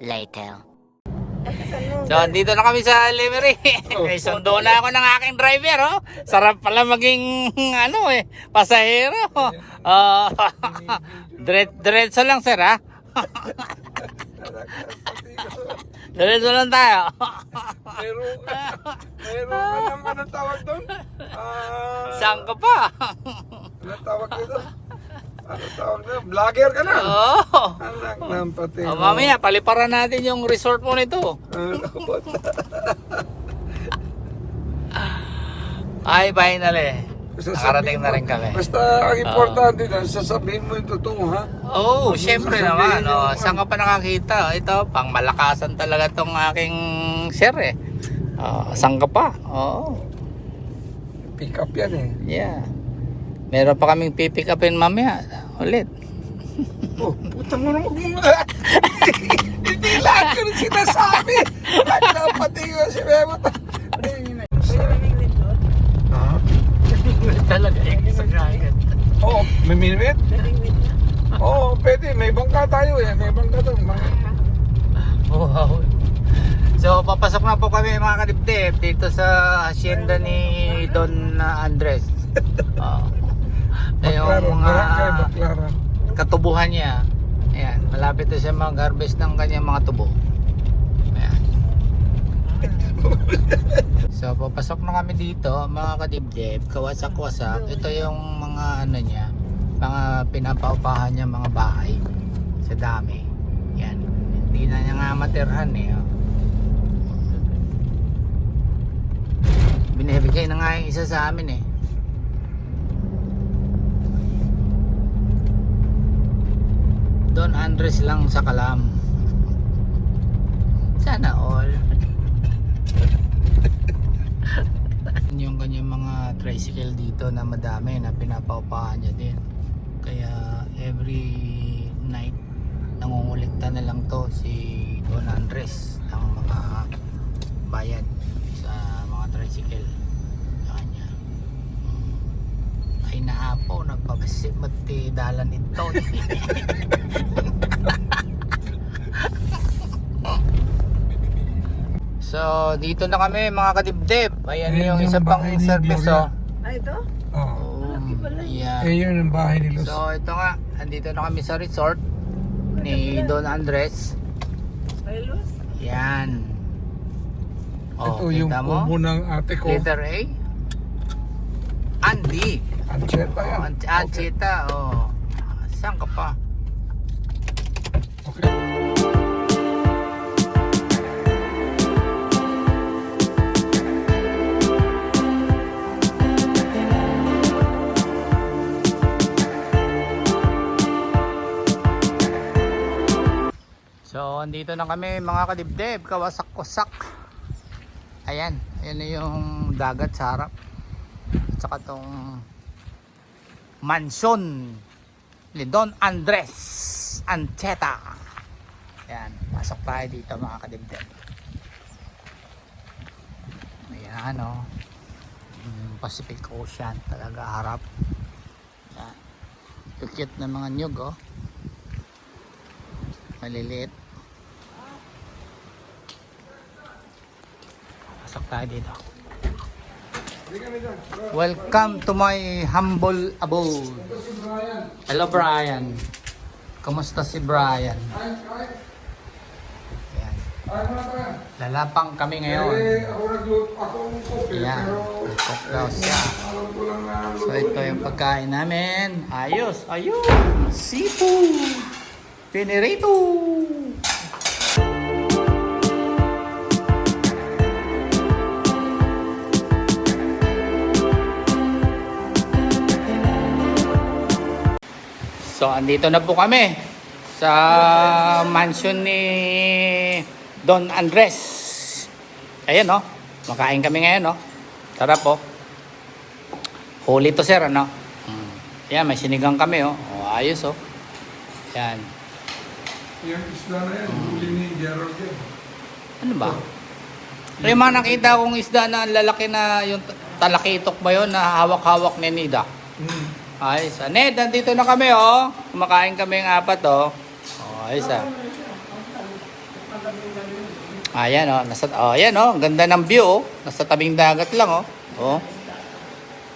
later. So, andito na kami sa Lemery. May sundo na ako ng aking driver, oh. Sarap pala maging, ano eh, pasahero. Oh, dire diretso lang, sir, ha? diretso lang tayo. Meron. Meron ka ng anong tawag doon? Ah, Saan ka pa? Anong tawag dito? Anong tawag doon? Vlogger ka na. Oo. Anak ng pati. Oh, mamaya, paliparan natin yung resort mo nito. Ano ba? Ay, finally. Nakarating na rin kami. Basta ang importante na, sasabihin mo yung totoo ha. Oo, oh, syempre naman. Oh. yung- Saan ka pa nakakita? Ito, pang malakasan talaga tong aking sir eh. Oh, saan ka pa? Oo. Pick up yan eh. Yeah. Meron pa kaming pipick upin mamaya. Ulit. Oh, putang mo naman kung... Hindi lahat ko rin sinasabi. Lahat na pati ko si Memo. Talaga yung isa kagad. Oo, may minimit? Oo, pwede. May bangka tayo eh. May bangka doon. Mga- Wow. So, papasok na po kami mga kadibdib dito sa hacienda ni Don Andres. Oh. Baklaran, Yung barangay mga Baklaran. katubuhan niya. Ayan, malapit na siya mag-harvest ng kanyang mga tubo. Ayan. So, papasok na kami dito, mga kadibdib, kawasak-wasak. Ito yung mga ano niya, mga pinapaupahan niya mga bahay. Sa dami. Yan. Hindi na niya nga matirhan eh. Oh. Binibigay na nga yung isa sa amin eh. Don Andres lang sa Kalam. Sana all. yung kanyang mga tricycle dito na madami na pinapaupahan niya din. Kaya every night nangungulikta na lang to si Don Andres ng mga bayad sa mga tricycle sa kanya. Ay naapo, nagpabasit mati dalan ito. So, dito na kami mga kadibdib. Ayan Ayan yung yung isa pang service oh. Ah, ito? Oo. Oh, ayan. Eh, yun ang bahay ni Luz. So, ito nga. Andito na kami sa resort ni Don Andres. Ay, Luz? Yan. Ito Oh, yung kita mo? kubo ng ate ko. Letter A. Andy. Ancheta Oh, yan. An Anchita. Oh. Saan ka pa? Okay. So, andito na kami mga kadibdib, kawasak-wasak. Ayan, ayan na yung dagat sa harap. At saka tong mansion ni Don Andres Ancheta. Ayan, pasok tayo dito mga kadibdib. Ayan o. Oh. Yung Pacific Ocean talaga harap. Ayan. Cute na mga nyug oh. Maliliit. Pasok tayo dito. Welcome to my humble abode. Hello Brian. Kumusta si Brian? Ayan. Lalapang kami ngayon. Ayan. Cook daw siya. So ito yung pagkain namin. Ayos, ayos. Seafood. Pinirito. So, andito na po kami sa mansion ni Don Andres. Ayan, no? Makain kami ngayon, no? Tara po. Huli to, sir, ano? Mm. Yan, may sinigang kami, oh. oh ayos, oh. Yan. Yung isla na yan, huli ni Gerald yan. Ano ba? May mga nakita kong isda na ang lalaki na yung talakitok ba yun na hawak-hawak ni Nida. Hmm. Ayos. ah. Ned, nandito na kami oh. Kumakain kami ng apat oh. Oh, ayos ah. Ayan oh. Nasa, oh, ayan oh. Ang Ganda ng view oh. Nasa tabing dagat lang oh. Oh.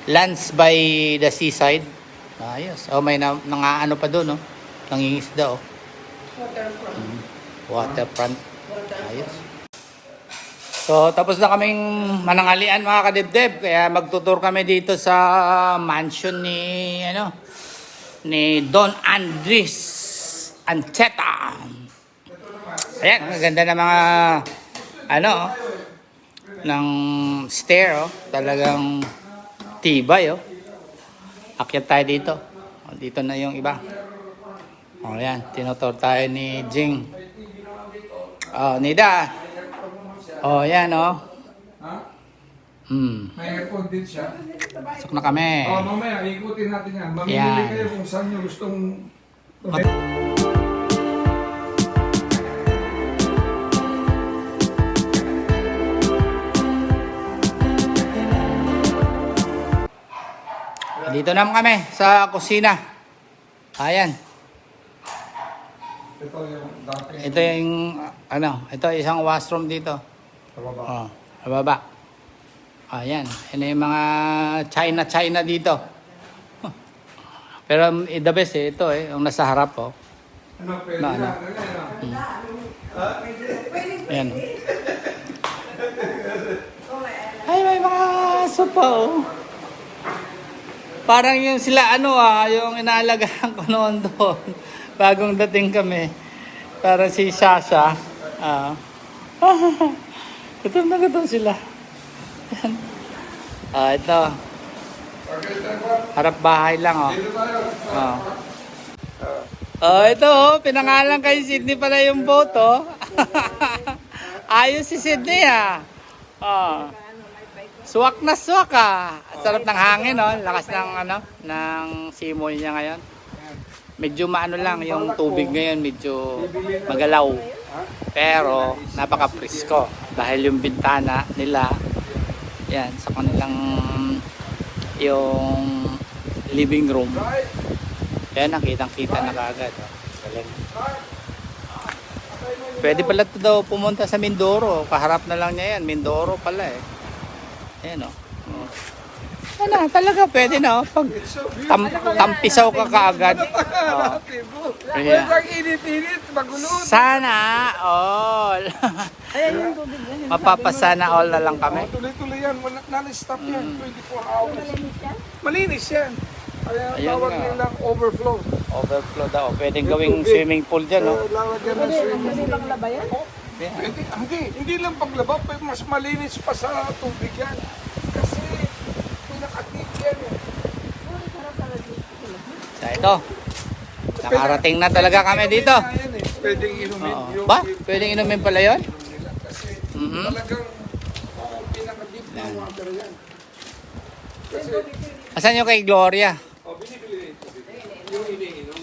Lands by the seaside. Ayos. Oh, may na, nangaano pa doon oh. Nangingisda oh. Mm. Waterfront. Ayos. So, tapos na kaming manangalian mga kadibdib. Kaya magtutur kami dito sa mansion ni, ano, ni Don Andres Ancheta. Ayan, ang ganda ng mga, ano, ng stair, oh. Talagang tibay, oh. Akyat tayo dito. Oh, dito na yung iba. Oh, yan. Tinutur tayo ni Jing. Oh, Nida. Oh, yan, oh. Ha? Hmm. May aircon din siya. Pasok na kami. Oh, mamaya, ikutin natin yan. Mamili Yan. kayo kung saan nyo gustong... Dito naman kami sa kusina. Ayan. Ito yung. Ito yung, ano, ito isang washroom dito. Sa baba. Oh, sa baba. Ayan. Yan yung mga China-China dito. Pero um, the best eh, ito eh, yung nasa harap oh. Ano, pwede Na, na. ano? Ano, ano? Ayan. Ay, may mga aso pa oh. Parang yung sila ano ah, yung inaalagaan ko noon doon. Bagong dating kami. Parang si Sasha. Ah. gutom na gutom sila. Ayan. Ah, ito. Harap bahay lang oh. Oh. Oh, ito oh, pinangalan kay Sydney pala yung boat oh. Ayos si Sydney ah. Oh. Swak na swak ah. Sarap ng hangin oh, lakas ng ano, ng simoy niya ngayon. Medyo maano lang yung tubig ngayon, medyo magalaw. Pero napaka-presko dahil yung bintana nila yan sa kanilang yung living room Ayan, nakitang-kita na kaagad. Oh. Pwede pala ito daw pumunta sa Mindoro. Kaharap na lang niya yan. Mindoro pala eh. Ayan o. Oh. Ano, talaga pwede na. Oh. Pag tam, tampisaw ka kaagad. Oh. Huwag kang init-init, magulo. Sana all. Mapapasana all na lang kami. Tuloy-tuloy yan, non-stop yan, 24 hours. Malinis yan. Kaya Ayun tawag nga. nilang overflow. Overflow daw. Pwedeng gawing swimming pool dyan. No? Lawag yan ng swimming pool. Labayan? Yeah. Hindi, hindi, hindi lang paglaba, mas malinis pa sa tubig yan. Kasi pinakatip yan eh. So ito. Nakarating na talaga kami dito. Yan. Pwedeng inumin Oo. yung Ba? Pwedeng inumin pala yun? nila. Kasi Mhm. talagang oh, pinakatip na water yan. Kasi, Asan yung kay Gloria? oh, binibili ito. Yung iniinom.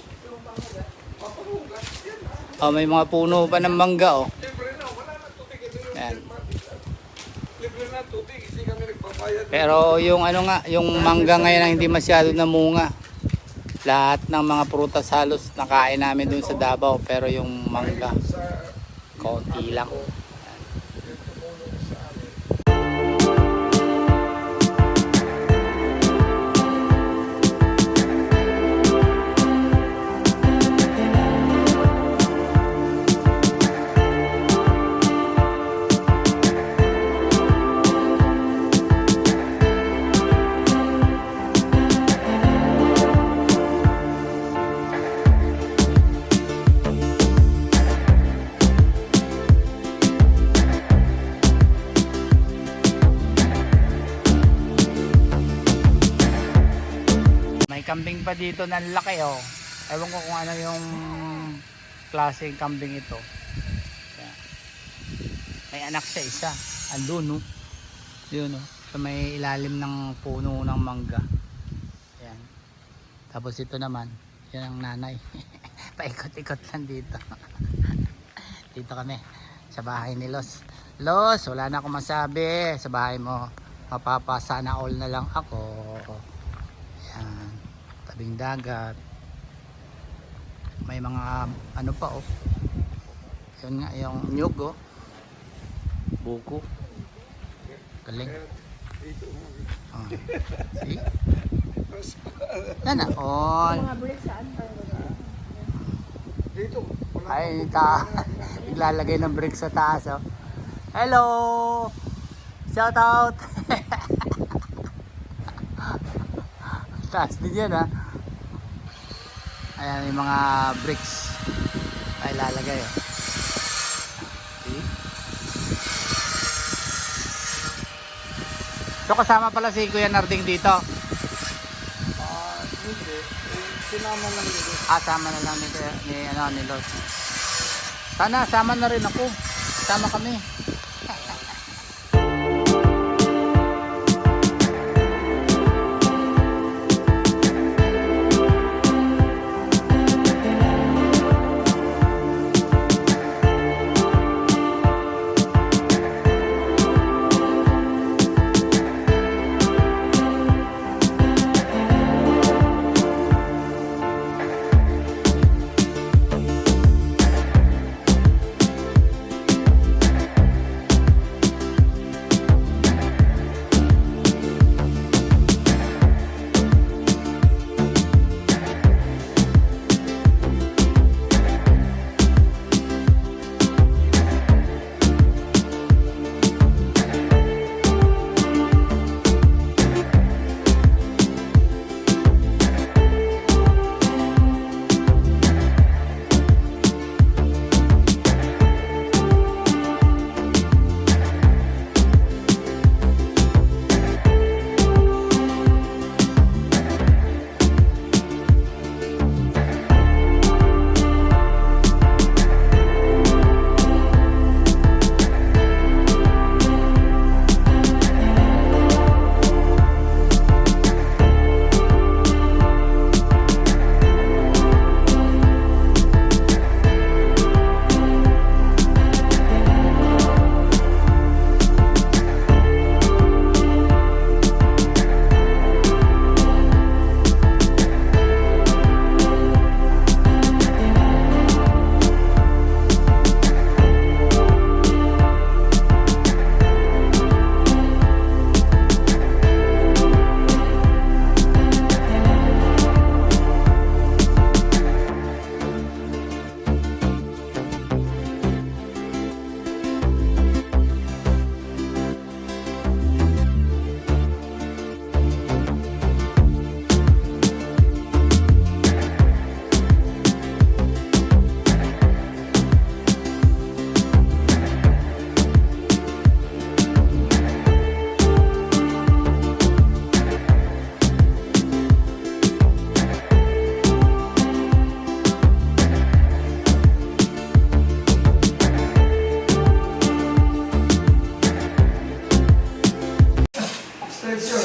Oh, may mga puno pa ng mangga oh na, wala na tubig. Ito yung Yan. libre na tubig, hindi kami nagbabayad. Pero yung ano nga, yung mangga ngayon ang hindi masyado namunga. Lahat ng mga prutas halos nakain namin dun sa Davao pero yung mangga konti lang. Kambing pa dito na laki oh. Ewan ko kung ano yung klaseng kambing ito. May anak siya isa. Andun no. Yun no. Sa may ilalim ng puno ng mangga. Yan. Tapos ito naman, yan ang nanay. Paikot-ikot lang dito. dito kami sa bahay ni Los. Los, wala na akong masabi sa bahay mo. Mapapasana all na lang ako. Yan. Tabing dagat. May mga ano pa oh. Yun nga yung nyug oh. Buko. Galing. Oh. See? Yan na all. Ay, ta naglalagay ng brick sa taas, oh. Hello! Shout out! taas din yan, ha? Ayan, yung mga bricks. Ay, lalagay, oh. See? So, kasama pala si Kuya Narding dito. Ah, hindi. Sinama lang nito. Ah, sama na lang ni, ni, ano, ni Lord. Sana, sama na rin ako. Sama kami.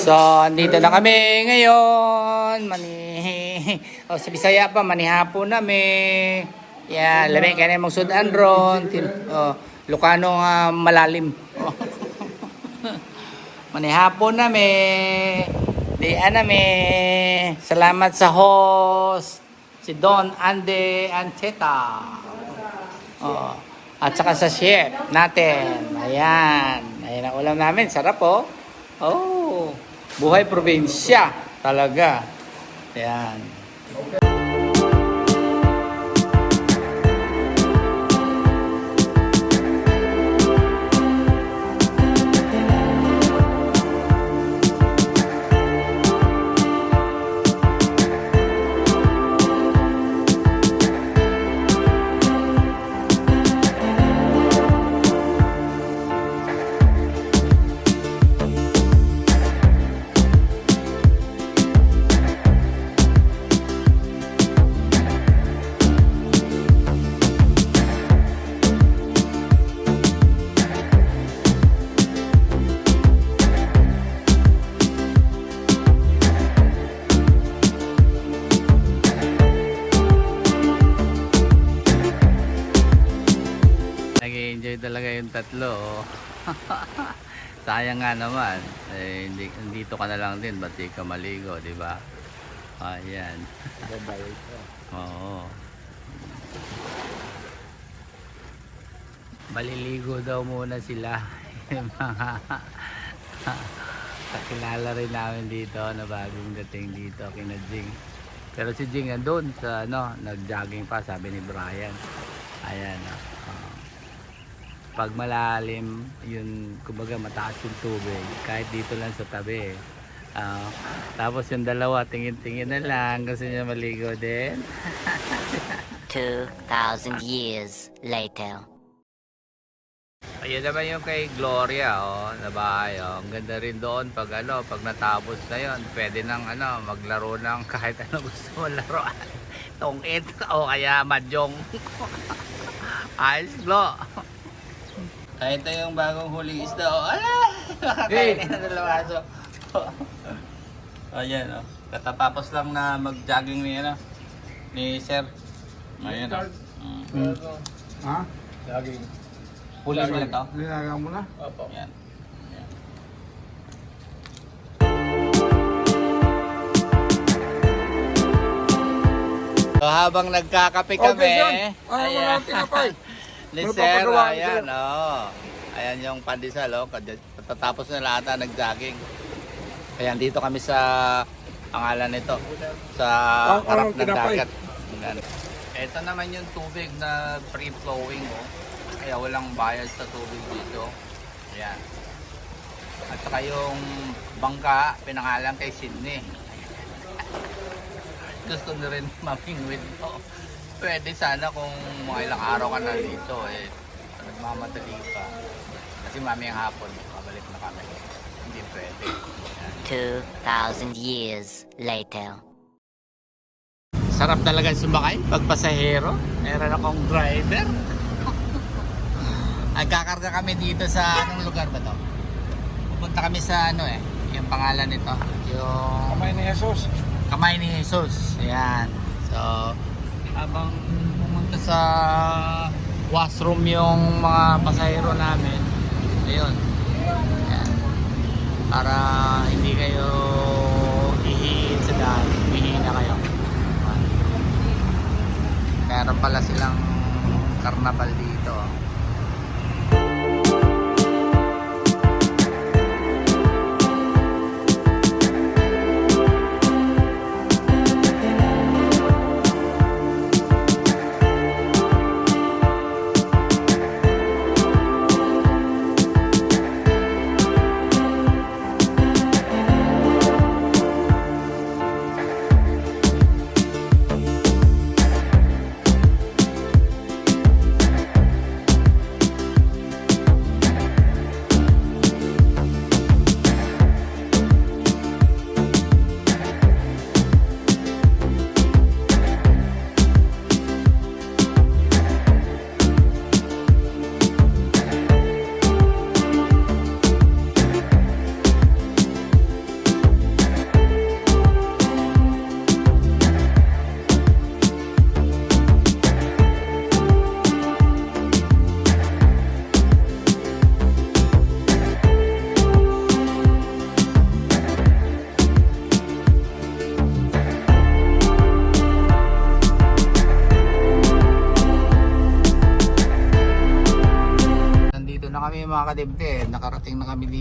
So, andito na kami ngayon. Mani... O, sa Bisaya pa, manihapon na mi. Yan, lamig ka na mong sudan ron. Tin- O, Lucano nga malalim. manihapon na mi. Diyan na mi. Salamat sa host. Si Don Ande Ancheta. Oh. At saka sa chef natin. Ayan. Ayan ang ulam namin. Sarap oh. Oh. Buhay probinsya. Talaga. Ayan. Tatlo. oh. Sayang nga naman. Eh, hindi, dito ka na lang din. Ba't di ka maligo, di ba? Ayan. Oo. Maliligo daw muna sila. Mga kakilala rin namin dito na bagong dating dito kina Jing. Pero si Jing nandun sa ano, nag-jogging pa sabi ni Brian. Ayan. oh. Pag malalim, yun kumbaga mataas yung tubig. Kahit dito lang sa tabi. Ah, tapos yung dalawa tingin-tingin na lang gusto niya maligo din. 2,000 years later. Ayun naman yung kay Gloria, oh, na bahay, oh. Ang ganda rin doon pag ano, pag natapos na yon, pwede nang ano, maglaro ng kahit ano gusto mo laruan. Tungit o kaya madyong. Ayos, Glo. Kahit ito yung bagong huling isda, oh. Ala! Nakakainin na dalawa aso. Ayan, oh. Katatapos lang na mag-jogging ni, ano, ni Sir. Ayan, oh. Mm. Ha? Huli mo lang to? Linaga mo na? Opo. Yan. Yan. So, habang nagkakape kami, Okay, John. Ano mo lang tinapay? ni Sir, ayan, oh. Ayan yung pandesal, oh. Tatapos na lahat na nag-jogging. Ayan, dito kami sa pangalan nito. Sa Ang- harap ng dagat. Ito naman yung tubig na free-flowing, oh. Kaya walang bayad sa tubig dito. Ayan. At saka yung bangka, pinangalan kay Sydney. Gusto na rin mamingwit to. Pwede sana kung mga ilang araw ka na dito eh. Nagmamadali pa. Kasi mamayang hapon, babalik na kami. Hindi pwede. Ayan. 2,000 years later. Sarap talaga sumakay pag pasahero. Meron akong driver. Nagkakarga kami dito sa anong lugar ba to? Pupunta kami sa ano eh, yung pangalan nito. Yung Kamay ni Jesus. Kamay ni Jesus. Ayan. So, habang pumunta sa washroom yung mga pasahero namin, ayun. Ayan. Para hindi kayo ihiin sa daan, hihina kayo. Ayan. Meron pala silang karnabal dito.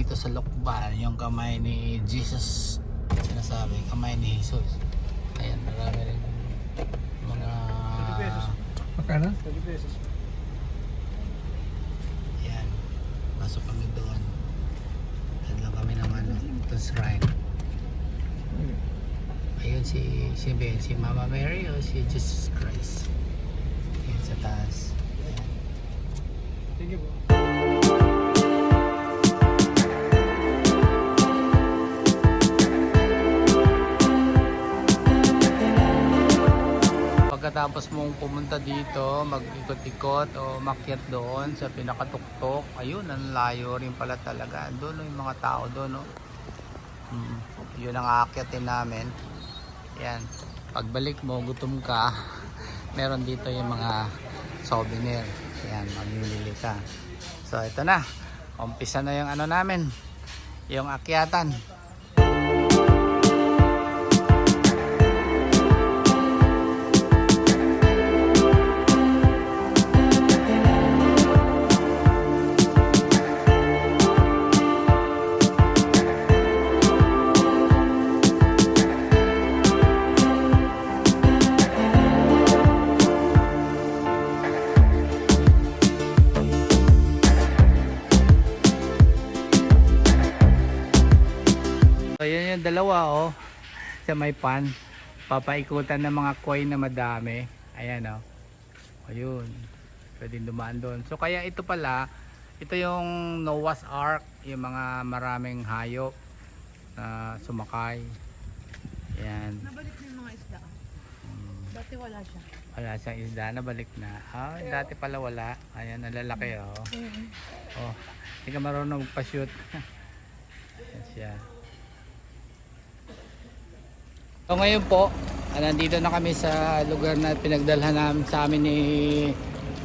Dito sa Lokban. Yung kamay ni Jesus. Sinasabi, kamay ni Jesus. Ayan, marami rin mga... Magkano? 30 pesos. Ayan. Pasok kami doon. Ayan lang kami ng ano, ito shrine. Ayun si, si Ben, si Mama Mary o si Jesus Christ. Ayan sa taas. Ayan. Thank you po. Pagkatapos mong pumunta dito, mag-ikot-ikot o makyat doon sa pinakatuktok, ayun, ang layo rin pala talaga. Doon oh, yung mga tao doon, no? Mm, yun ang aakyatin namin. Yan. Pagbalik mo, gutom ka, meron dito yung mga souvenir. Yan, mamimili ka. So ito na. Umpisa na yung ano namin. Yung akyatan. Sa may pan. Papaikutan ng mga coin na madami. Ayan oh. Ayun. Pwedeng dumaan doon. So kaya ito pala, ito yung Noah's Ark, yung mga maraming hayop na sumakay. Ayan. Nabalik na yung mga isda. Dati wala siya. Wala siyang isda, nabalik na. Ah, dati pala wala. Ayan, ang lalaki oh. Oh, hindi ka marunong magpa-shoot. Ayan siya. So ngayon po, ah, nandito na kami sa lugar na pinagdalhan namin sa amin ni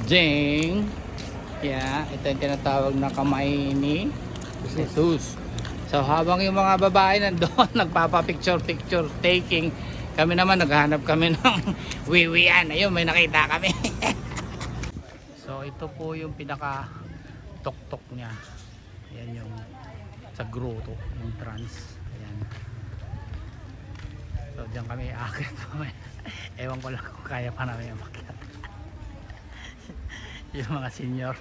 Jing. Yeah, ito yung tinatawag na kamay ni Jesus. So habang yung mga babae nandoon nagpapa-picture-picture taking, kami naman naghahanap kami ng wiwian. Ayun, may nakita kami. so ito po yung pinaka tok-tok niya. Ayan yung sa grotto. Ayan. So diyan kami aakit mamaya. Ewan ko lang kung kaya pa namin umakyat. yung mga senior.